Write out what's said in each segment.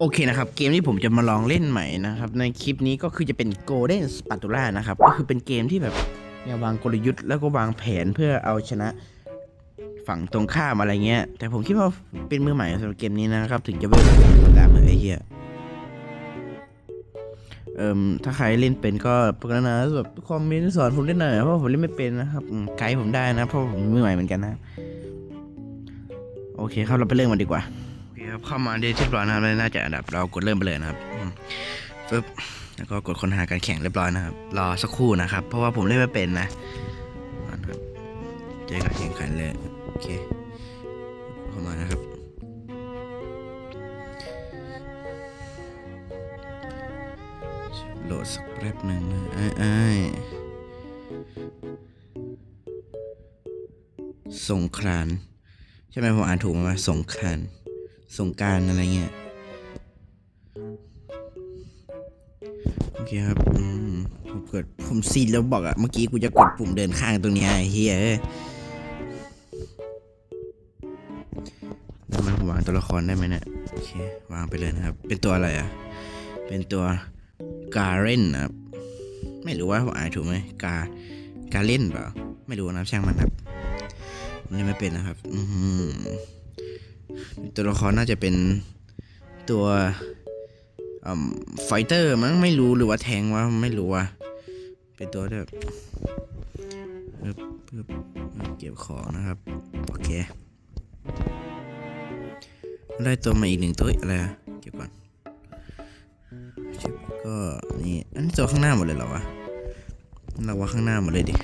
โอเคนะครับ เกมที่ผมจะมาลองเล่นใหม่นะครับ ในคลิปนี้ก็คือจะเป็น Golden Spatula นะครับ ก็คือเป็นเกมที่แบบเนี่ยวางกลยุทธ์แล้วก็วางแผนเพื่อเอาชนะฝั่งตรงข้ามอะไรเงี้ย แต่ผมคิดว่าเป็นมือใหม่สำหรับเกมนี้นะครับ ถึงจะเวลตาเหมือนไอ้เหี้ยเอ่มถ้าใครเล่นเป็นก็ปกนะแบบคอมเมนต์สอนผมเล่นหน่อยเพราะผมเล่นไม่เป็นนะครับไกด์ผมได้นะเพราะผมมือใหม่เหมือนกันนะ โอเคครับเราไปเริ่มกันดีกว่า เครับเข้ามาได้เรียบร้อยนะครับน่าจะอันดับเรากดเริ่มไปเลยนะครับปึ๊บแล้วก็กดค้นหาการแข่งเรียบร้อยนะครับ รอสักครู่นะครับ เพราะว่าผมเล่นไม่เป็นนะเจอการแข่งขันเลยโอเคเข้ามานะครับโหลดสักแป๊บหนึ่งนะไอ้ไอ้ายสงครานใช่ไหมผมอ่านถูกไหมว่าสงคราน สงการอะไรเงี้ย โอเคครับอืมผมกดผมซีนแล้วบอกอะเมื่อกี้กูจะกดปุ่มเดินข้างตรงนี้ไอ้เฮียเอ้ยแล้วมันวางตัวละครได้ไหมเนี่ย โอเค วางไปเลยนะครับ เป็นตัวอะไรอะเป็นตัวการเรนนะครับ ไม่รู้ว่าผมอ่านถูกไหมกาการเล่นเปล่า ไม่รู้นะช่างมันครับผมเล่นไม่เป็นนะครับ อื ตัวละครน่าจะเป็นตัวไฟเตอร์มั้งไม่รู้หรือว่าแทงว่าไม่รู้ว่าเป็นตัวแบบเพิ่มเก็บของนะครับ โอเค ได้ตัวมาอีกหนึ่งตัวอะไรเก็บก่อนก็นี่อันนี้ตัวข้างหน้าหมดเลยเหรอวะเราว่าข้างหน้าหมดเลยดิ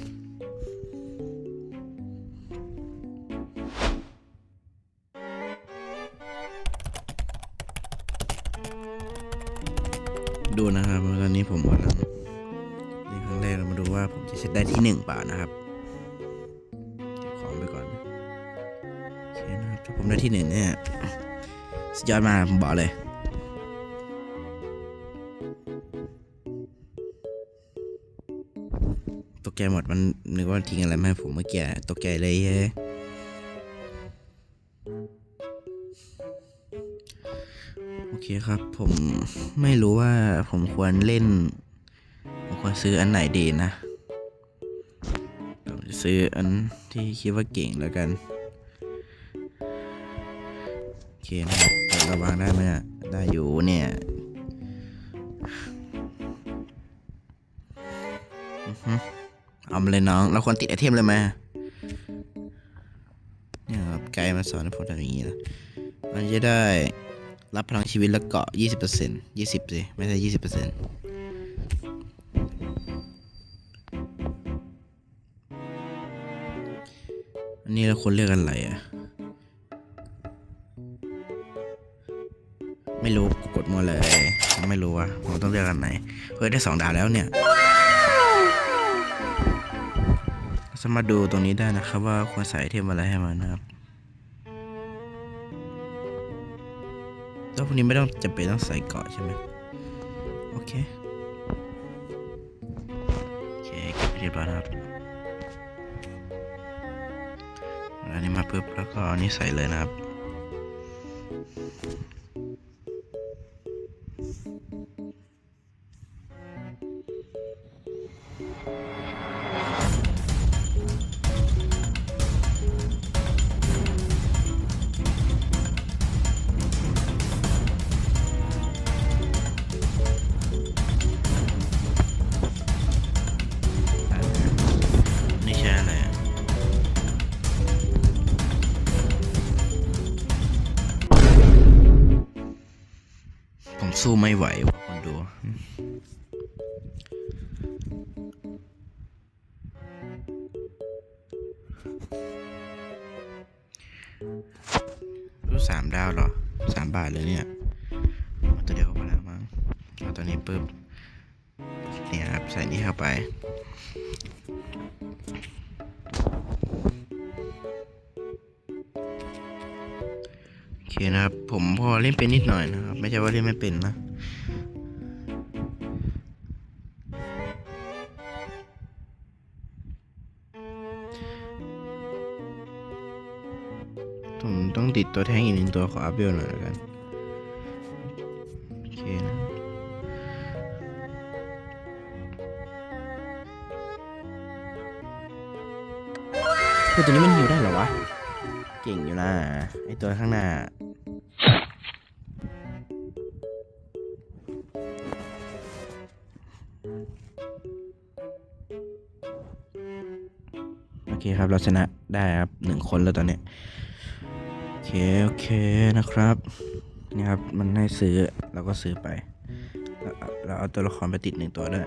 ยอดมากผมบอกเลยตกใจหมดมันนึกว่าทิ้งอะไรมาให้ผมเมื่อกี้ตกใจเลยเฮ้โอเคครับ ผมไม่รู้ว่าผมควรเล่น ผมควรซื้ออันไหนดีนะ ผมจะซื้ออันที่คิดว่าเก่งแล้วกัน โอเคนะครับ ระวังได้ไหมอะได้อยู่เนี่ยอือฮึเอามาเลยน้อง เราควรติดไอเทมเลยไหมเนี่ยครับไกด์มาสอนให้ผมทำอย่างนี้นะมันจะได้รับพลังชีวิตแล้วเกาะ 20% 20สิไม่ใช่ 20%อันนี้เราควรเลือกอะไรอะ ไม่รู้กดมัวเลย ไม่รู้ว่าผมต้องเลือกอันไหนเฮ้ยได้สองดาวแล้วเนี่ยสามารถดูตรงนี้ได้นะครับ ว่าควรใส่เทมอะไรให้มันนะครับแล้วพวกนี้ไม่ต้องจำเป็นต้องใส่เกาะใช่ไหมโอเคโอเคเก็บไปเรียบร้อยนะครับอันนี้มาปุ๊บแล้วก็อันนี้ใส่เลยนะครับ เนี่ยครับใส่นี่เข้าไป โอเคนะครับ ผมพอเล่นเป็นนิดหน่อยนะครับ ไม่ใช่ว่าเล่นไม่เป็นนะผมต้องติดตัวแท้งอีกหนึ่งตัวขออัพเวลหน่อยแล้วกัน ตัวนี้มันหิวได้เหรอวะ เก่งอยู่นะไอตัวข้างหน้า โอเคครับเราชนะได้ครับหนึ่งคนแล้วตอนเนี้ยโอเค โอเคนะครับนี่ครับ มันให้ซื้อเราก็ซื้อไปเราเราเอาตัวละครไปติดหนึ่งตัวด้วย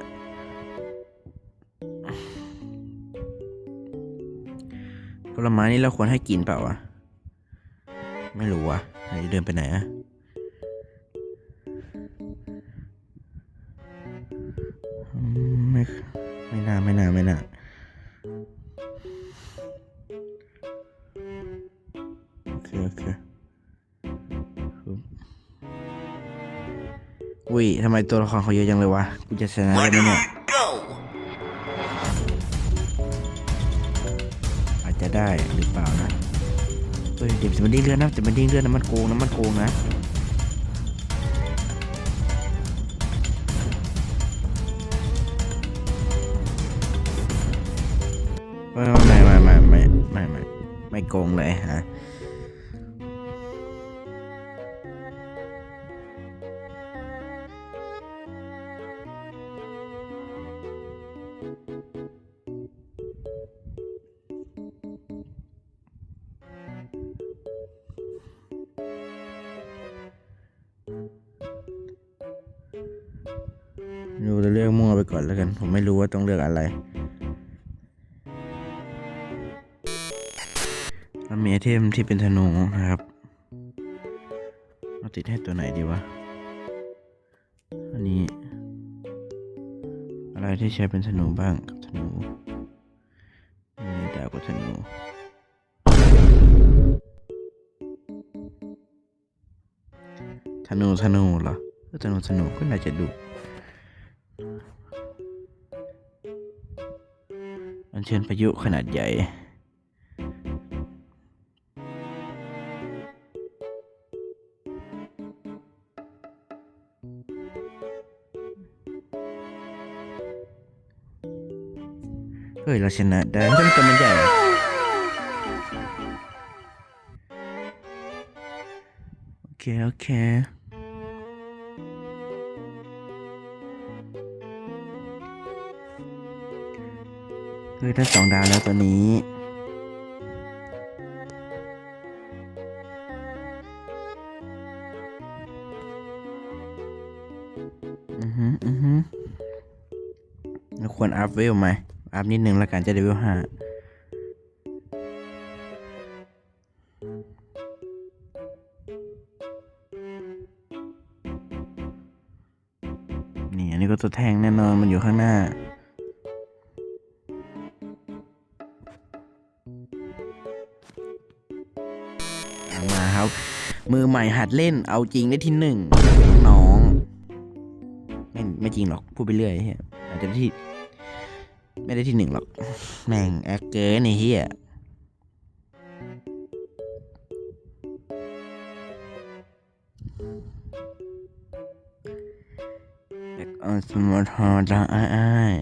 ผลไม้นี่เราควรให้กินเปล่าวะ ไม่รู้วะไหนเดินไปไหนอะไม่ไม่น่าไม่น่าไม่น่าโอเคโอเคปึ๊บอุ้ยทำไมตัวละครเขาเยอะจังเลยวะ กูจะชนะได้ไหมเนี่ย เดี๋ยวจะมัดิ้งเลือดนะจะไมัดิ้งเลือดนะมันโกงนะมันโกงนะไม่ไม่ไม่ไม่ไม่ไม่ไม่โกงเลยฮะ ที่เป็นธนูนะครับเอาติดให้ตัวไหนดีวะ อันนี้ อะไรที่ใช้เป็นธนูบ้างกับธนูมีดาวกับธนูธนูธนูเหรอธนูธนูก็น่าจะดูอันเชิญพายุขนาดใหญ่ เราชนะได้ทำไมตัวมันใหญ่โอเค โอเคเฮ้ยได้สองดาวแล้วตัวนี้อือฮึอือฮึเราควรอัพเวลไหม อัพนิดนึงแล้วกันจะได้เวลห้านี่อันนี้ก็ตัวแทงแน่นอนมันอยู่ข้างหน้ามาครับ มือใหม่หัดเล่นเอาจริงได้ที่หนึ่งน้อง ไม่ไม่จริงหรอก พูดไปเรื่อยเฮียอาจจะที่ ไม่ได้ที่หนึ่งหรอก แม่งแอคเกินไอ้เฮียเด็กเอาสมรทอจ้าอ้าย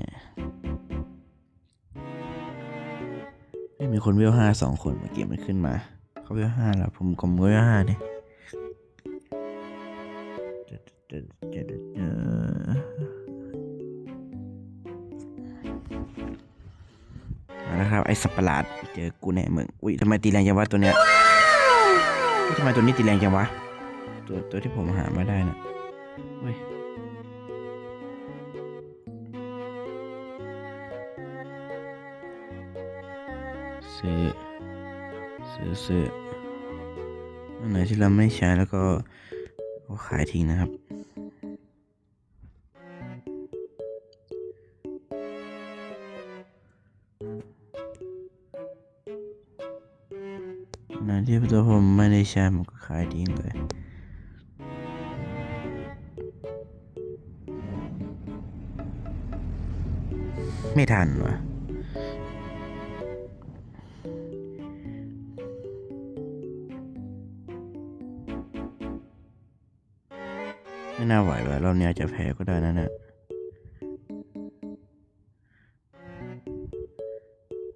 เฮ้ยมีคนเวลห้าสองคนเมื่อกี้มันขึ้นมา เขาเวลห้าแล้วผมก็เวลห้าเนี่ย มาแล้วครับไอ้สัตว์ประหลาดเจอกูแน่มึงอุ้ยทำไมตีแรงจังวะตัวเนี้ยเฮ้ยทำไมตัวนี้ตีแรงจังวะตัวตัวที่ผมหามาได้น่ะเฮ้ยซื้อซื้อซื้ออันไหนที่เราไม่ใช้แล้วก็เอาขายทิ้งนะครับ ไม่ได้ใช้ผมก็ขายทิ้งเลยไม่ทันวะไม่น่าไหวว่ะรอบนี้อาจจะแพ้ก็ได้นะเนี่ย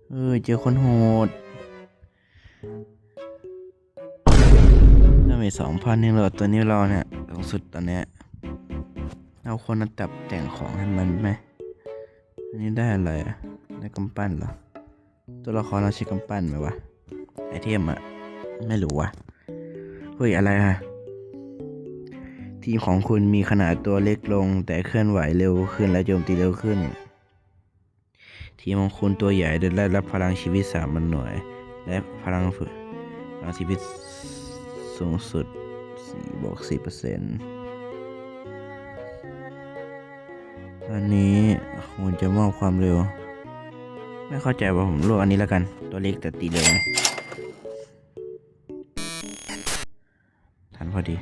เออเจอคนโหด ถ้ามีสองพันนี่เราตัวนี้เราเนี่ยสูงสุดตอนเนี้ยเอาคนมาตับแต่งของให้มันไหมอันนี้ได้อะไรอะได้กำปั้นเหรอ ตัวละครเราใช้กำปั้นไหมวะ ไอเทมอะไม่รู้วะเฮ้ยอะไรอะทีมของคุณมีขนาดตัวเล็กลง แต่เคลื่อนไหวเร็วขึ้นและโจมตีเร็วขึ้น ทีมของคุณตัวใหญ่ได้รับพลังชีวิตสามพันหน่วย และพลังฝึกพลังชีวิต สูงสุด4บวก4เปอร์เซ็นต์อันนี้คุณจะมอบความเร็ว ไม่เข้าใจว่าผมลวกอันนี้แล้วกัน ตัวเล็กแต่ตีเร็วไงทันพอดี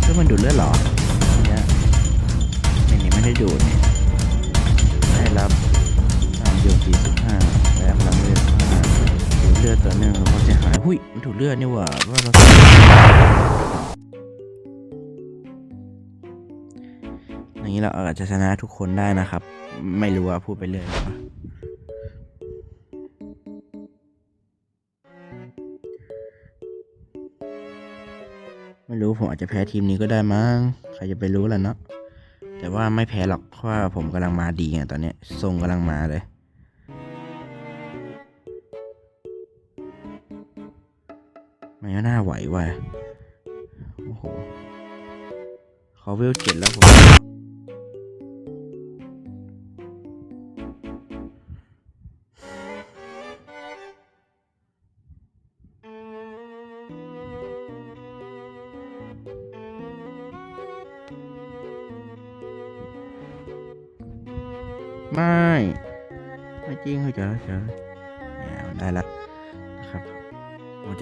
เพื่อมันดูดเลือดเหรอเนี่ยไม่นี่ไม่ได้ดูดเนี่ย 45แบบพลังเลือด5ดูเลือดต่อเนื่งเราจะหายหุ้ยมันถูกเลือดนี่หว่าว่าเราอย่างนี้เราอาจจะชนะทุกคนได้นะครับ ไม่รู้ว่าพูดไปเรื่อยไม่รู้ผมอาจจะแพ้ทีมนี้ก็ได้มั้งใครจะไปรู้ล่ะเนาะแต่ว่าไม่แพ้หรอกเพราะว่าผมกำลังมาดีไงตอนนี้ทรงกำลังมาเลย ไหวว่ะโอ้โหขาเวลเจ็ดแล้วผมไม่ ไม่จริงเขาจะเฉ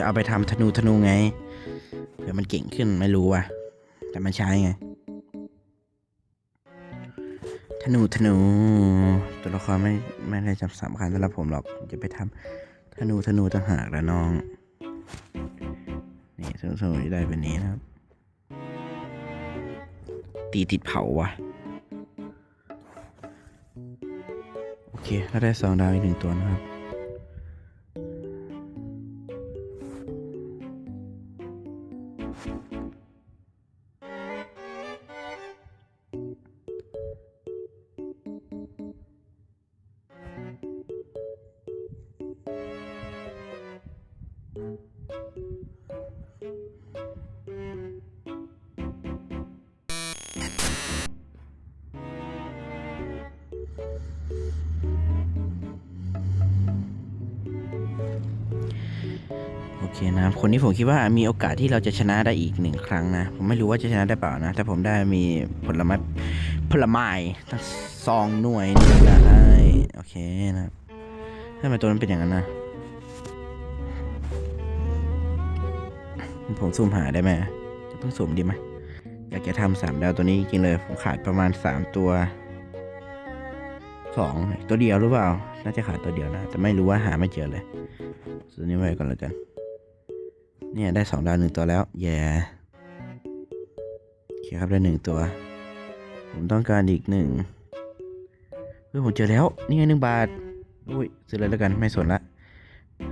เอาไปทำธนูธนูไงเผื่อมันเก่งขึ้นไม่รู้ว่ะ แต่มันใช้ไง ธนูธนู ตัวละครไม่ไม่ได้จำสำคัญสำหรับผมหรอกจะไปทำธนูธนูต่างหากแล้วน้อง นี่ธนูธนูได้เป็นนี้นะครับ ตีติดเผาวะโอเคเราได้สองดาวอีกหนึ่งตัวนะครับ นะครับคนนี้ผมคิดว่ามีโอกาสที่เราจะชนะได้อีกหนึ่งครั้งนะ ผมไม่รู้ว่าจะชนะได้เปล่านะ แต่ผมได้มีผลไม้ผลไม้ทั้งซองหน่วยหนึ่งนะโอเคนะทำไมตัวนั้นเป็นอย่างนั้นนะผมสุ่มหาได้ไหมจะเพิ่งสุ่มดีไหมอยากจะทำสามดาวตัวนี้จริงเลย ผมขาดประมาณสามตัวสองตัวเดียวหรือเปล่า น่าจะขาดตัวเดียวนะ แต่ไม่รู้ว่าหาไม่เจอเลยซื้อนี้ไว้ก่อนแล้วกัน เนี่ยได้สองดาวหนึ่งตัวแล้ว แย่โอเคครับได้หนึ่งตัว ผมต้องการอีกหนึ่งเฮ้ยผมเจอแล้ว นี่ไงหนึ่งบาท อุ้ยซื้อเลยแล้วกันไม่สนละ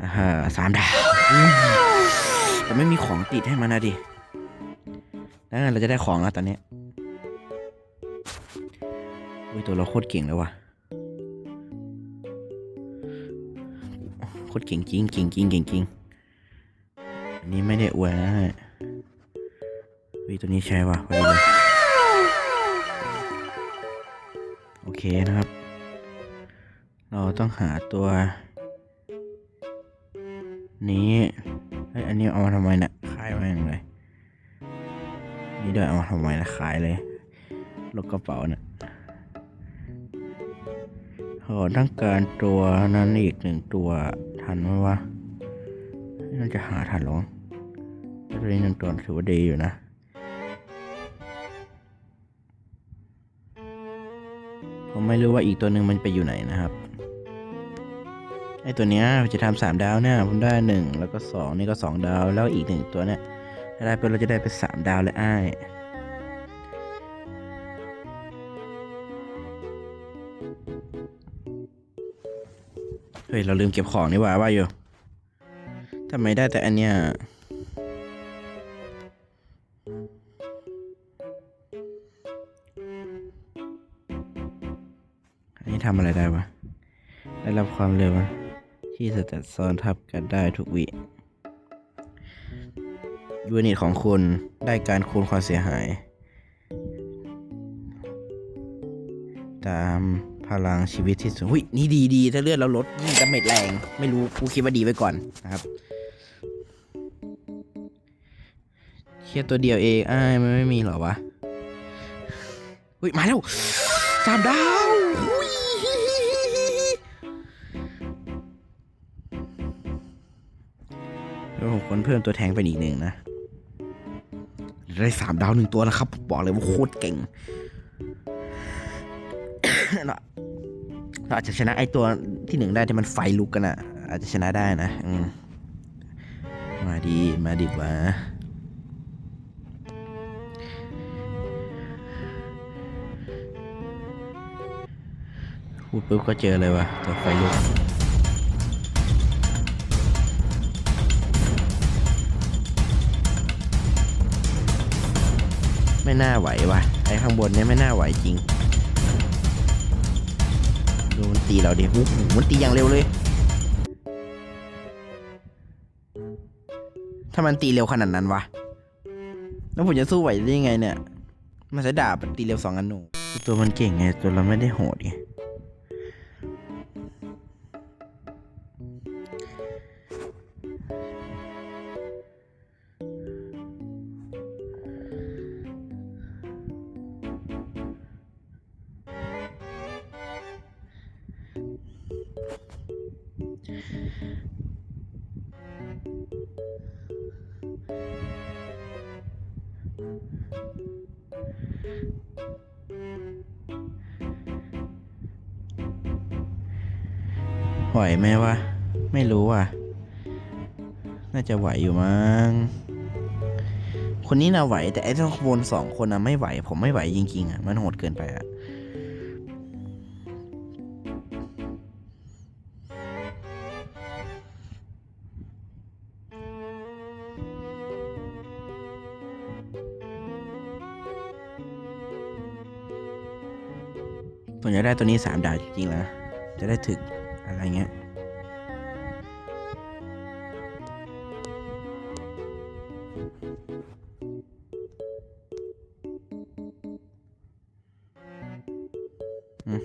อ่าสามดาวแต่ไม่มีของติดให้มันนะดิแล้วเราจะได้ของแล้วตอนนี้อุ้ยตัวเราโคตรเก่งแล้วว่ะโคตรเก่งจริงเก่งจริงเก่งจริงอั นี้ไม่ได้อวยนะวิตัวนี้ใช่ว่ะพอดีเลยโอเคนะครับ เราต้องหาตัว นี้เฮ้ยอันนี้เอามาทำไมเนะี่ยขายแม่งเลยนี่ด้วยเอามาทำไมนะขายเลยรถกระเป๋าเนะี่ยขอต้องการตัวนั้นอีกหนึ่งตัวทันไหมวะน่าจะหาทันหรอ ตัวนี้หนึ่งตัวถือว่าดีอยู่นะผมไม่รู้ว่าอีกตัวหนึ่งมันไปอยู่ไหนนะครับไอตัวเนี้ยจะทำสามดาวเนี่ยผมได้หนึ่งแล้วก็สองนี่ก็สองดาวแล้วอีกหนึ่งตัวเนี่ยถ้าได้เป็นเราจะได้เป็นสามดาวเลยอ้ายเฮ้ยเราลืมเก็บของนี่หว่าว่าอยู่ทำไมได้แต่อันเนี้ยำอะไรได้วะ ได้รับความเร็วที่สแตทซ้อนทับกันได้ทุกวิยูนิตของคุณได้การคูณความเสียหาย ตามพลังชีวิตที่สูงหุยนี่ดีดีถ้าเลือดเราลดยิ่งดาเมจแรง ไม่รู้กูคิดว่าดีไว้ก่อนนะครับเคียตัวเดียวเองอ้ายมันไม่มีหรอวะหุยมาแล้วสามดาว มค้นเพิ่มตัวแทงเป็นอีกหนึ่งนะ ได้สามดาวหนึ่งตัวนะครับ บอกเลยว่าโคตรเก่งเราอาจจะชนะไอตัวที่หนึ่งได้ที่มันไฟลุกกันอะอาจจะชนะได้นะมมาดีมาดีวะพูดปุ๊บก็เจอเลยว่ะตัวไฟลุก ไม่น่าไหววะไอ้ข้างบนเนี่ยไม่น่าไหวจริง ดูมันตีเราดิโอ้โหมันตีอย่างเร็วเลย ถ้ามันตีเร็วขนาดนั้นวะ แล้วผมจะสู้ไหวได้ยังไงเนี่ย มันใช้ดาบตีเร็วสองอันหนู ตัวมันเก่งไง ตัวเราไม่ได้โหดไง ไหวไหมวะ ไม่รู้อะ น่าจะไหวอยู่มั้ง คนนี้น่ะไหว แต่ไอ้ทั้งบนสองคนน่ะไม่ไหว ผมไม่ไหวจริงๆอะ มันโหดเกินไปอะ ได้ตัวนี้สามดาวจริงๆแล้ว จะได้ถึกอะไรเงี้ยอืม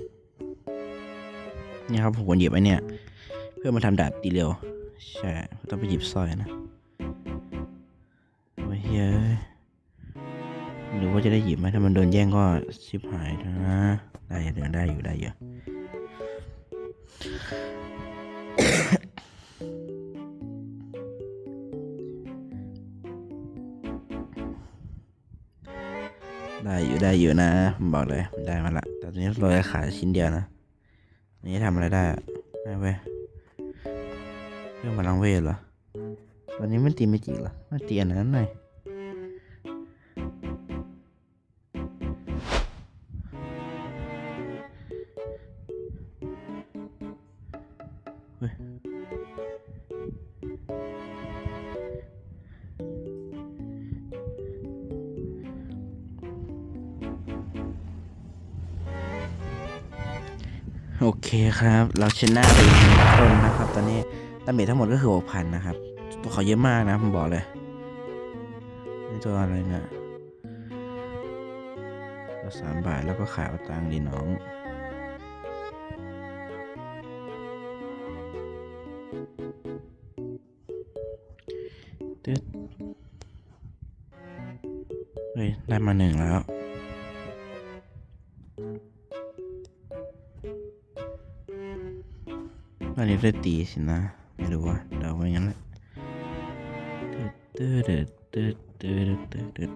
นี่ครับผมควรหยิบไอ้เนี่ย เพื่อมาทำดาบตีเร็ว ใช่ ต้องไปหยิบสร้อยนะโอ้ยเฮ้ย หรือว่าจะได้หยิบไหมถ้ามันโดนแย่งก็ชิบหายนะได้เดี๋ยวได้อยู่ได้อยู่ได้อยู่ได้อยู่นะผมบอกเลยได้มาละแต่ตอนนี้เราจะขายชิ้นเดียวนะนนี้ทำอะไรได้ได้เว้ยเรื่องพลังเวทเหรอตอนนี้มันตีไม่จิกเหรอมันตีอันนั้นหน่อย โอเคครับ เราชนะไปคนนะครับ ตอนนี้ดาเมจทั้งหมดก็คือหกพันนะครับ ตัวเขาเยอะมากนะผมบอกเลยนี่ตัวอะไรนะตัวสามบาทแล้วก็ขายเอาตังค์ดีน้องตึ๊ดเฮ้ยได้มาหนึ่งแล้ว จะตีสินะ ไม่รู้ว่าเดาไว้งั้นแหละเดือดเดือดเดือดเดือดเดือดเดือด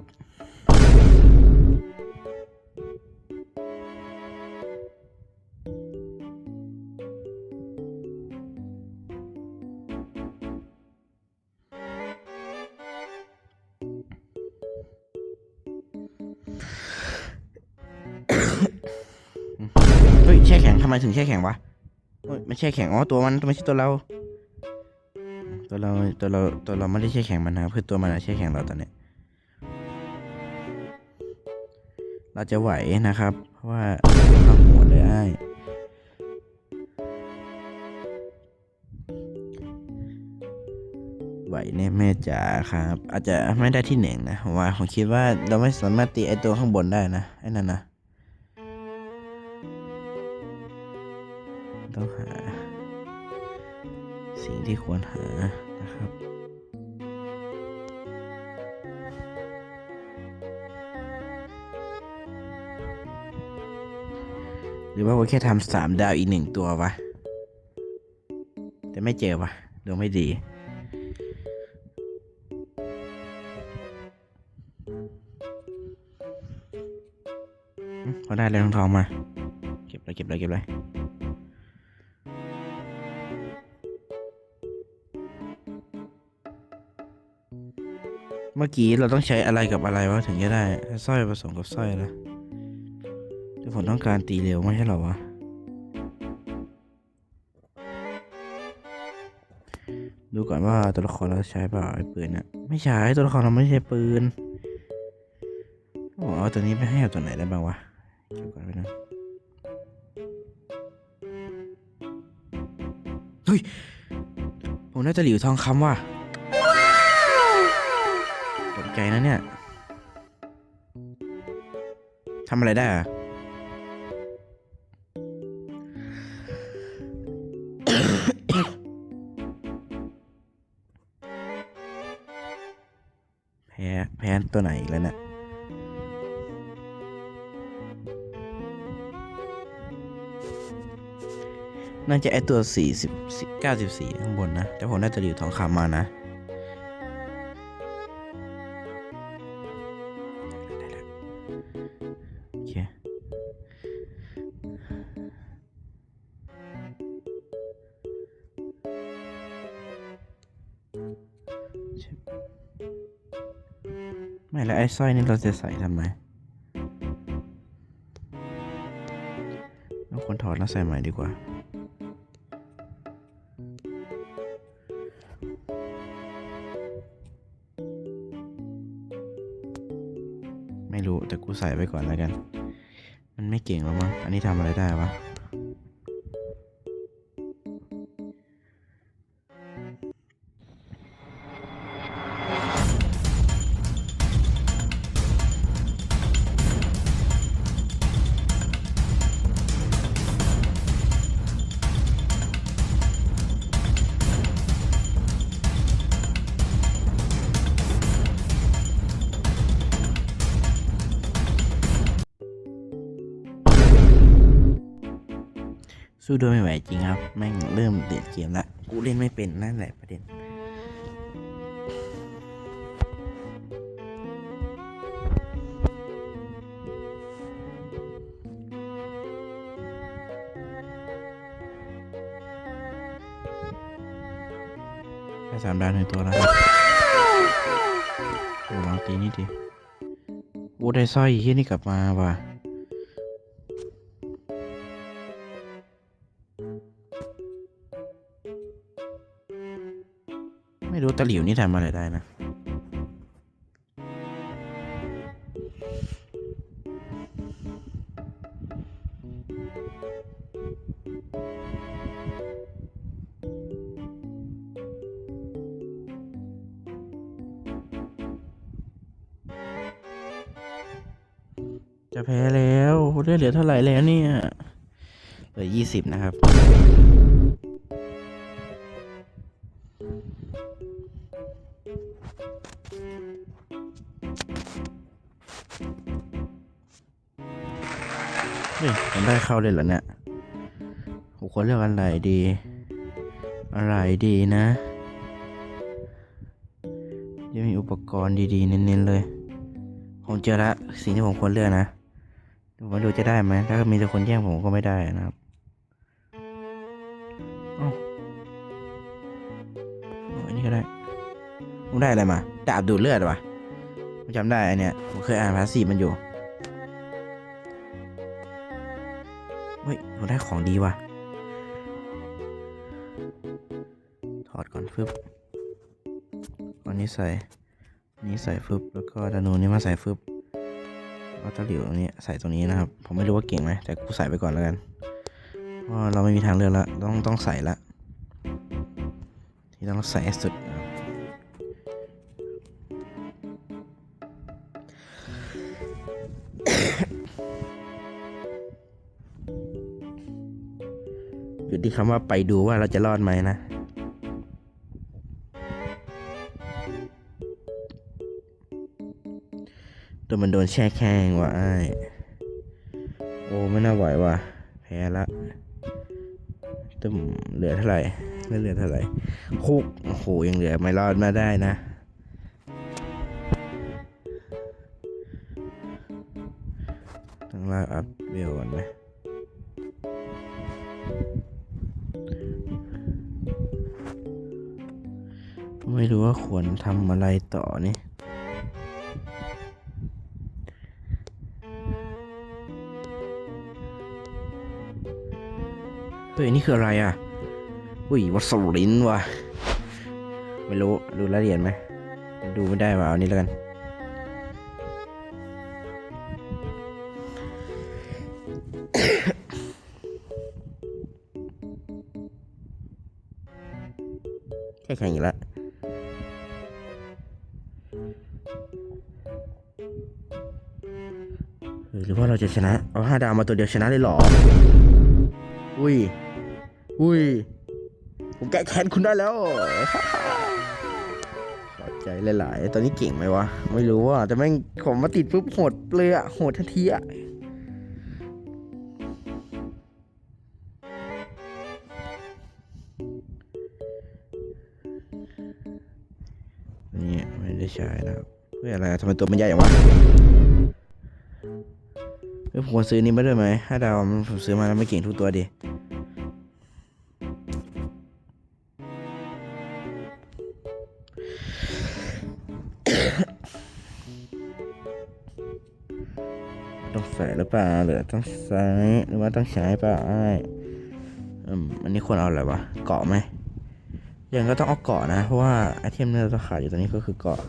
เฮ้ยแช่แข็งทำไมถึงแช่แข็งวะ ไม่แช่แข็งอ๋อตัวมันไม่ใช่ตัวเรา ตัวเราตัวเราตัวเราไม่ได้แช่แข็งมันนะคือตัวมันอะแช่แข็งเราตอนนี้เราจะไหวนะครับ เพราะว่าเราหัวเลยไอ้ไหวแน่แม่จ๋าครับ อาจจะไม่ได้ที่หนึ่งนะว่าผมคิดว่าเราไม่สามารถตีไอตัวข้างบนได้นะไอ้นั่นนะ ต้องหา สิ่งที่ควรหานะครับ หรือว่าผมแค่ทำสามดาวอีกหนึ่งตัววะ แต่ไม่เจอวะดูไม่ดีอืมพอได้เลยทองทองมา เก็บเลยเก็บเลยเก็บเลย มื่อกี้เราต้องใช้อะไรกับอะไรวะถึงจะได้ถ้าสร้อยผสมกับสร้อยนะแต่ผมต้องการตีเร็วไม่ใช่หรอวะดูก่อนว่าตัวละครเราใช้เปล่าไอ้ปืนเนี่ยไม่ใช้ตัวละครเราไม่ใช้ปืนผมเอาตัวนี้ไปให้กับตัวไหนได้บ้างวะเก็บก่อนไปนะเฮ้ยผมน่าจะหลิวทองคำว่ะ ตกใจนะเนี่ยทำอะไรได้อะแพ้แพ้ตัวไหนอีกแล้วเนี่ยน่าจะไอตัวสี่สิบเก้าสิบสี่ข้างบนนะ แต่ผมน่าจะหลิวทองคำมานะ อ้สร้อยนี่เราจะใส่ทำไมเราควรถอดแล้วใส่ใหม่ดีกว่า ไม่รู้แต่กูใส่ไว้ก่อนแล้วกัน มันไม่เก่งแล้วมั้งอันนี้ทำอะไรได้วะ สู้ด้วยไม่ไหวจริงครับ แม่งเริ่มเดือดเกมละกูเล่นไม่เป็นนั่นแหละประเด็นแค่สามดาวหนึ่งตัวแล้วครับโอ้ลองตีนี่ดิโอ้ได้สร้อยที่นี่กลับมาว่ะ ตะหลิวนี่ทำอะไรได้นะจะแพ้แล้วเลือดเหลือเท่าไหร่แล้วเนี่ย เหลือยี่สิบนะครับ ฮ้ยผมได้เข้าเลยเหรอเนี่ยผมควรเลือกอะไรดี อะไรดีนะยังมีอุปกรณ์ดีๆ เน้นๆเลย ผมเจอละสิ่งที่ผมควรเลือกนะผมไม่รู้จะได้ไหมถ้ามีแต่คนแย่งผมก็ไม่ได้นะครับเอ้าเอาอันนี้ก็ได้ผมได้อะไรมาดาบดูดเลือดวะผมจำได้อันเนี้ยผมเคยอ่านภาษีมันอยู่ เฮ้ยผผมได้ของดีว่ะ ถอดก่อนฟึบอันนี้ใส่นี้ใส่ฟึบแล้วก็ดานูนี่มาใส่ฟึบแล้วตะหลิวนนี้ใส่ตรงนี้นะครับ ผมไม่รู้ว่าเก่งไหมแต่กูใส่ไปก่อนแล้วกันเพราะเราไม่มีทางเลือกล้วต้องต้องใส่ละ ที่ต้องใส่สุด ที่คำว่าไปดูว่าเราจะรอดไหมนะตัวมันโดนแช่แข็งว่ะไอ้โอ้ไม่น่าไหวว่ะแพ้ละตึมเหลือเท่าไหร่ไม่เหลือเท่าไหร่คุกโอ้โหยังเหลือไม่รอดมาได้นะ ทำอะไรต่อนี่เฮ้ยนี่คืออะไรอะ อุ้ยวัสลินวะไม่รู้ ดูรายละเอียดไหม ดูไม่ได้ว่ะเอานี้แล้วกัน แค่แข่งอีกแล้ว รือว่าเราจะชนะ เอาห้าดาวมาตัวเดียวชนะเลยหรอ อุ้ย อุ้ย ผมแก้แค้นคุณได้แล้วขอใจหลายๆ ตอนนี้เก่งไหมวะ ไม่รู้อะแต่แม่งผมมาติดปุ๊บโหดเลยอะโหดทันทีอะนี่ไม่ได้ใช้นะเพื่ออะไรทำไมตัวมันใหญ่อย่างวะ เฮ้ยผมควรซื้อนี้มาด้วยไหมห้าดาวมันผมซื้อมาแล้วไม่เก่งทุกตัวดิต้องใส่หรือเปล่าหรือต้องใช้หรือว่าต้องใช้เปล่าอ่าอืมอันนี้ควรเอาอะไรวะเกาะไหมยังก็ต้องเอาเกาะนะ เพราะว่าไอเทมที่เราจะขาดอยู่ตอนนี้ก็คือเกาะ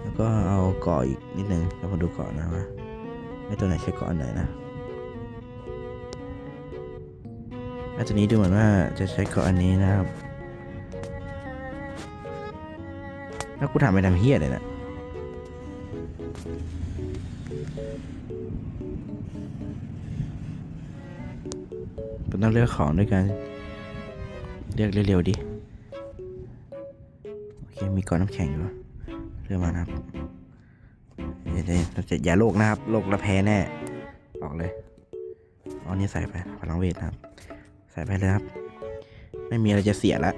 แล้วก็เอาเกาะอีกนิดนึงแล้วมาดูเกาะนะว่า ไอตัวไหนใช้เกาะอันไหนนะไอตัวนี้ดูเหมือนว่าจะใช้เกาะอันนี้นะครับ แล้วกูถามไปทำเฮียเลยนะกูต้องเลือกของด้วยกัน เลือกเร็วๆดิ โอเค มีก้อนน้ำแข็งอยู่เรือมานะครับ เดี๋ยวเราจะอย่าโลกนะครับโลกละแพ้แน่ ออกเลยเอาอันนี้ใส่ไปพลังเวทนะครับ ใส่ไปเลยครับ ไม่มีอะไรจะเสียละ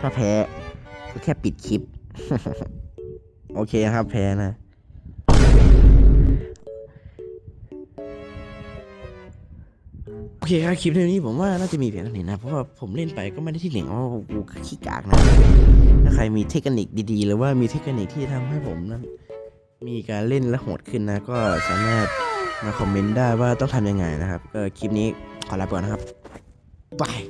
ถ้าแพ้ก็แค่ปิดคลิป โอเคครับแพ้นะ เคครับคลิปในนี้ผมว่าน่าจะมีเพียงเท่านี้นะ เพราะว่าผมเล่นไปก็ไม่ได้ที่หนึ่งเพราะว่ากูขี้กากนะ ถ้าใครมีเทคนิคดีๆ หรือว่ามีเทคนิคที่ทำให้ผมนั้น มีการเล่นและโหดขึ้นนะ ก็สามารถมาคอมเมนต์ได้ว่าต้องทำยังไงนะครับก็คลิปนี้ขอลาไปก่อนนะครับบาย